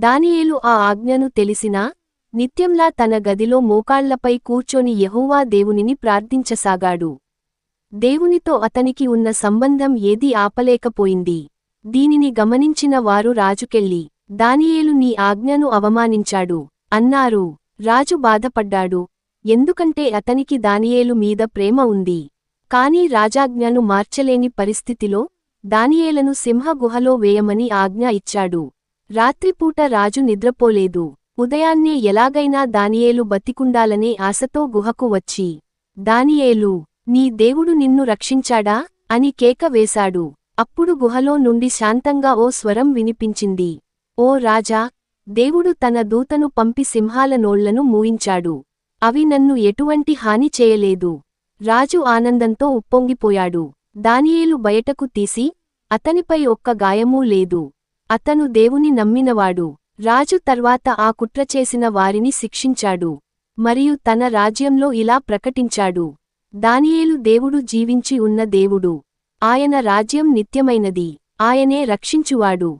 దానియేలు ఆ ఆజ్ఞను తెలిసినా నిత్యంలా తన గదిలో మోకాళ్ళపై కూర్చొని యహోవా దేవునిని ప్రార్థించసాగాడు. దేవునితో అతనికి ఉన్న సంబంధం ఏదీ ఆపలేకపోయింది. దీనిని గమనించిన వారు రాజుకెళ్ళి దానియేలు నీ ఆజ్ఞను అవమానించాడు. అన్నారు. రాజు బాధపడ్డాడు. ఎందుకంటే అతనికి దానియేలు మీద ప్రేమ ఉంది. కాని రాజాజ్ఞను మార్చలేని పరిస్థితిలో దానియేలను సింహగుహలో వేయమని ఆజ్ఞ ఇచ్చాడు. రాత్రిపూట రాజు నిద్రపోలేదు. ఉదయాన్నే ఎలాగైనా దానియేలు బతికుండాలనే ఆశతో గుహకు వచ్చి దానియేలు నీ దేవుడు నిన్ను రక్షించాడా? అని కేక వేశాడు. అప్పుడు గుహలో నుండి శాంతంగా ఓ స్వరం వినిపించింది. ఓ రాజా దేవుడు తన దూతను పంపి సింహాల నోళ్ళను మూయించాడు. అవి నన్ను ఎటువంటి హాని చేయలేదు. రాజు ఆనందంతో ఉప్పొంగిపోయాడు. దానియేలు బయటకు తీసి అతనిపై ఒక్క గాయమూ లేదు. అతను దేవుని నమ్మినవాడు. రాజు తర్వాత ఆ కుట్ర చేసిన వారిని శిక్షించాడు. మరియు తన రాజ్యంలో ఇలా ప్రకటించాడు. దానియేలు దేవుడు జీవించి ఉన్న దేవుడు. ఆయన రాజ్యం నిత్యమైనది. ఆయనే రక్షించువాడు.